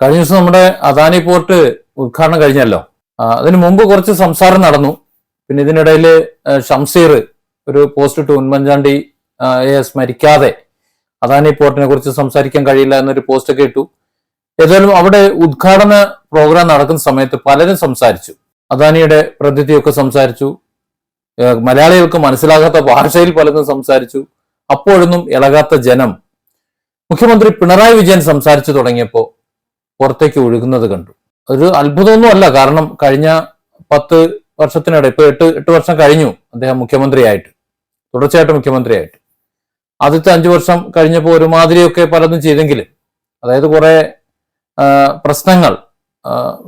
കഴിഞ്ഞ ദിവസം നമ്മുടെ അദാനി പോർട്ട് ഉദ്ഘാടനം കഴിഞ്ഞല്ലോ. അതിന് മുമ്പ് കുറച്ച് സംസാരം നടന്നു. പിന്നെ ഇതിനിടയിൽ ഷംസീർ ഒരു പോസ്റ്റ് ഇട്ടു. ഉമ്മൻചാണ്ടി സ്മരിക്കാതെ അദാനി പോർട്ടിനെ കുറിച്ച് സംസാരിക്കാൻ കഴിയില്ല എന്നൊരു പോസ്റ്റ് ഒക്കെ ഇട്ടു. ഏതായാലും അവിടെ ഉദ്ഘാടന പ്രോഗ്രാം നടക്കുന്ന സമയത്ത് പലരും സംസാരിച്ചു. അദാനിയുടെ പ്രതിനിധിയൊക്കെ സംസാരിച്ചു. മലയാളികൾക്ക് മനസ്സിലാകാത്ത ഭാഷയിൽ പലതും സംസാരിച്ചു. അപ്പോഴൊന്നും ഇളകാത്ത ജനം. മുഖ്യമന്ത്രി പിണറായി വിജയൻ സംസാരിച്ചു തുടങ്ങിയപ്പോൾ പുറത്തേക്ക് ഒഴുകുന്നത് കണ്ടു. ഒരു അത്ഭുതമൊന്നും അല്ല കാരണം കഴിഞ്ഞ പത്ത് വർഷത്തിനിടെ ഇപ്പൊ എട്ട് എട്ട് വർഷം കഴിഞ്ഞു അദ്ദേഹം മുഖ്യമന്ത്രിയായിട്ട്. തുടർച്ചയായിട്ട് മുഖ്യമന്ത്രിയായിട്ട്. ആദ്യത്തെ അഞ്ചു വർഷം കഴിഞ്ഞപ്പോൾ ഒരുമാതിരിയൊക്കെ പലതും ചെയ്തെങ്കിലും അതായത് കുറെ പ്രശ്നങ്ങൾ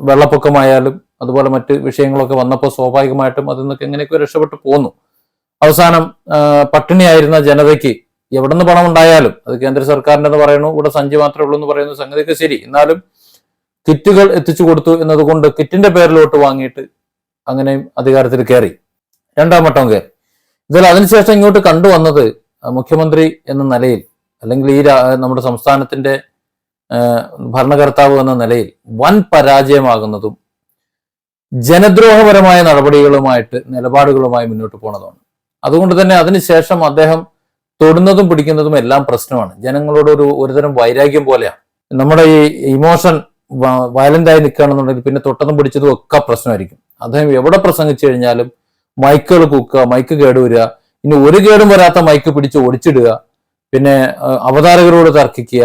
വെള്ളപ്പൊക്കമായാലും അതുപോലെ മറ്റ് വിഷയങ്ങളൊക്കെ വന്നപ്പോൾ സ്വാഭാവികമായിട്ടും അതിൽ നിന്നൊക്കെ എങ്ങനെയൊക്കെ രക്ഷപ്പെട്ടു പോന്നു. അവസാനം പട്ടിണിയായിരുന്ന ജനതയ്ക്ക് എവിടെ നിന്ന് പണം ഉണ്ടായാലും അത് കേന്ദ്ര സർക്കാരിന്റെ എന്ന് പറയുന്നു ഇവിടെ സഞ്ചി മാത്രമേ ഉള്ളൂ എന്ന് പറയുന്ന സംഗതിയൊക്കെ ശരി. എന്നാലും കിറ്റുകൾ എത്തിച്ചു കൊടുത്തു എന്നതുകൊണ്ട് കിറ്റിന്റെ പേരിലോട്ട് വാങ്ങിയിട്ട് അങ്ങനെയും അധികാരത്തിൽ കയറി. രണ്ടാം വട്ടം കയറി. ഇതിൽ അതിനുശേഷം ഇങ്ങോട്ട് കണ്ടുവന്നത് മുഖ്യമന്ത്രി എന്ന നിലയിൽ അല്ലെങ്കിൽ ഈ നമ്മുടെ സംസ്ഥാനത്തിന്റെ ഭരണകർത്താവ് എന്ന നിലയിൽ വൻ പരാജയമാകുന്നതും ജനദ്രോഹപരമായ നടപടികളുമായിട്ട് നിലപാടുകളുമായി മുന്നോട്ട് പോണതാണ് അതുകൊണ്ട് തന്നെ അതിനുശേഷം അദ്ദേഹം തൊടുന്നതും പിടിക്കുന്നതും എല്ലാം പ്രശ്നമാണ്. ജനങ്ങളോട് ഒരു ഒരുതരം വൈരാഗ്യം പോലെയാണ്. നമ്മുടെ ഈ ഇമോഷൻ വയലന്റ് ആയി നിൽക്കുകയാണെന്നുണ്ടെങ്കിൽ പിന്നെ തൊട്ടതും പിടിച്ചതും ഒക്കെ പ്രശ്നമായിരിക്കും. അദ്ദേഹം എവിടെ പ്രസംഗിച്ചു കഴിഞ്ഞാലും മൈക്കുകൾ കൂക്കുക മൈക്ക് കേടുവരിക ഇനി ഒരു കേടും വരാത്ത മൈക്ക് പിടിച്ച് ഒടിച്ചിടുക പിന്നെ അവതാരകരോട് തർക്കിക്കുക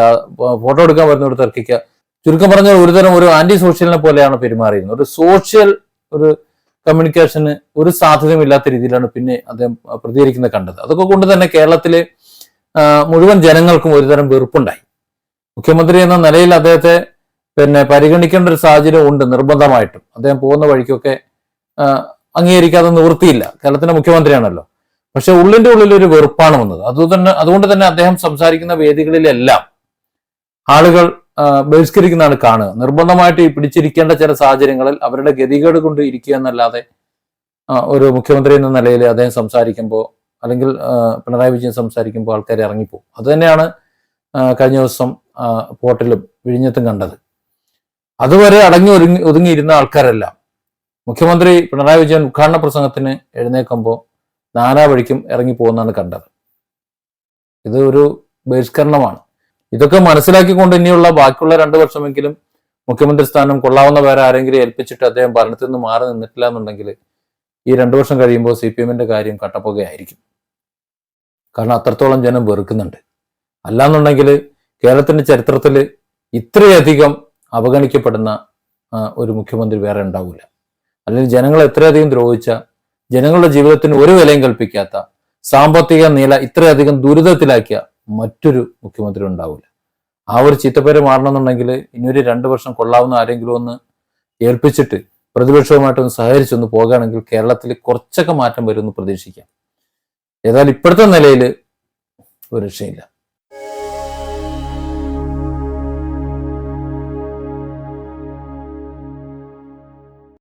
ഫോട്ടോ എടുക്കാൻ വരുന്നവരോട് തർക്കിക്കുക. ചുരുക്കം പറഞ്ഞാൽ ഒരുതരം ഒരു ആന്റി സോഷ്യലിനെ പോലെയാണ് പെരുമാറിയിരുന്നത്. ഒരു സോഷ്യൽ ഒരു കമ്മ്യൂണിക്കേഷന് ഒരു സാധ്യതയും ഇല്ലാത്ത രീതിയിലാണ് പിന്നെ അദ്ദേഹം പ്രതികരിക്കുന്നത് കണ്ടത്. അതൊക്കെ കൊണ്ട് തന്നെ കേരളത്തിലെ മുഴുവൻ ജനങ്ങൾക്കും ഒരുതരം വെറുപ്പുണ്ടായി. മുഖ്യമന്ത്രി എന്ന നിലയിൽ അദ്ദേഹത്തെ പിന്നെ പരിഗണിക്കേണ്ട ഒരു സാഹചര്യം ഉണ്ട് നിർബന്ധമായിട്ടും. അദ്ദേഹം പോകുന്ന വഴിക്കൊക്കെ അംഗീകരിക്കാതെ നിവൃത്തിയില്ല. കേരളത്തിന്റെ മുഖ്യമന്ത്രിയാണല്ലോ. പക്ഷെ ഉള്ളിന്റെ ഉള്ളിൽ ഒരു വെറുപ്പാണ് വന്നത്. അതുതന്നെ അതുകൊണ്ട് തന്നെ അദ്ദേഹം സംസാരിക്കുന്ന വേദികളിലെല്ലാം ആളുകൾ ബഹിഷ്കരിക്കുന്നതാണ് കാണുക. നിർബന്ധമായിട്ട് ഈ പിടിച്ചിരിക്കേണ്ട ചില സാഹചര്യങ്ങളിൽ അവരുടെ ഗതികേട് കൊണ്ട് ഇരിക്കുക എന്നല്ലാതെ ഒരു മുഖ്യമന്ത്രി എന്ന നിലയിൽ അദ്ദേഹം സംസാരിക്കുമ്പോൾ അല്ലെങ്കിൽ പിണറായി വിജയൻ സംസാരിക്കുമ്പോൾ ആൾക്കാർ ഇറങ്ങിപ്പോകും. അത് തന്നെയാണ് കഴിഞ്ഞ ദിവസം പോർട്ടിലും വിഴിഞ്ഞത്തും കണ്ടത്. അതുവരെ അടങ്ങി ഒരുങ്ങി ഒതുങ്ങിയിരുന്ന ആൾക്കാരെല്ലാം. മുഖ്യമന്ത്രി പിണറായി വിജയൻ ഉദ്ഘാടന പ്രസംഗത്തിന് എഴുന്നേൽക്കുമ്പോൾ നാനാ വഴിക്കും ഇറങ്ങി പോകുന്നതാണ് കണ്ടത്. ഇത് ഒരു ബഹിഷ്കരണമാണ്. ഇതൊക്കെ മനസ്സിലാക്കിക്കൊണ്ട് ഇനിയുള്ള ബാക്കിയുള്ള രണ്ടു വർഷമെങ്കിലും മുഖ്യമന്ത്രി സ്ഥാനം കൊള്ളാവുന്ന വേറെ ആരെങ്കിലും ഏൽപ്പിച്ചിട്ട് അദ്ദേഹം ഭരണത്തിൽ നിന്ന് മാറി നിന്നിട്ടില്ല എന്നുണ്ടെങ്കിൽ ഈ രണ്ടു വർഷം കഴിയുമ്പോൾ സി പി എമ്മിന്റെ കാര്യം കട്ടപ്പുകയായിരിക്കും. കാരണം അത്രത്തോളം ജനം വെറുക്കുന്നുണ്ട്. അല്ലാന്നുണ്ടെങ്കിൽ കേരളത്തിന്റെ ചരിത്രത്തിൽ ഇത്രയധികം അവഗണിക്കപ്പെടുന്ന ഒരു മുഖ്യമന്ത്രി വേറെ ഉണ്ടാവില്ല അല്ലെങ്കിൽ ജനങ്ങളെ എത്രയധികം ദ്രോഹിച്ച ജനങ്ങളുടെ ജീവിതത്തിന് ഒരു വിലയും കൽപ്പിക്കാത്ത സാമ്പത്തിക നില ഇത്രയധികം ദുരിതത്തിലാക്കിയ മറ്റൊരു മുഖ്യമന്ത്രി ഉണ്ടാവില്ല ആ ഒരു ചീത്തപ്പേര് മാറണമെന്നുണ്ടെങ്കിൽ ഇനിയൊരു രണ്ടു വർഷം കൊള്ളാവുന്ന ആരെങ്കിലും ഒന്ന് ഏൽപ്പിച്ചിട്ട് പ്രതിപക്ഷവുമായിട്ടൊന്ന് സഹകരിച്ചൊന്ന് പോകുകയാണെങ്കിൽ കേരളത്തിൽ കുറച്ചൊക്കെ മാറ്റം വരുമെന്ന് പ്രതീക്ഷിക്കാം. ഏതായാലും ഇപ്പോഴത്തെ നിലയിൽ ഒരു രക്ഷയില്ല.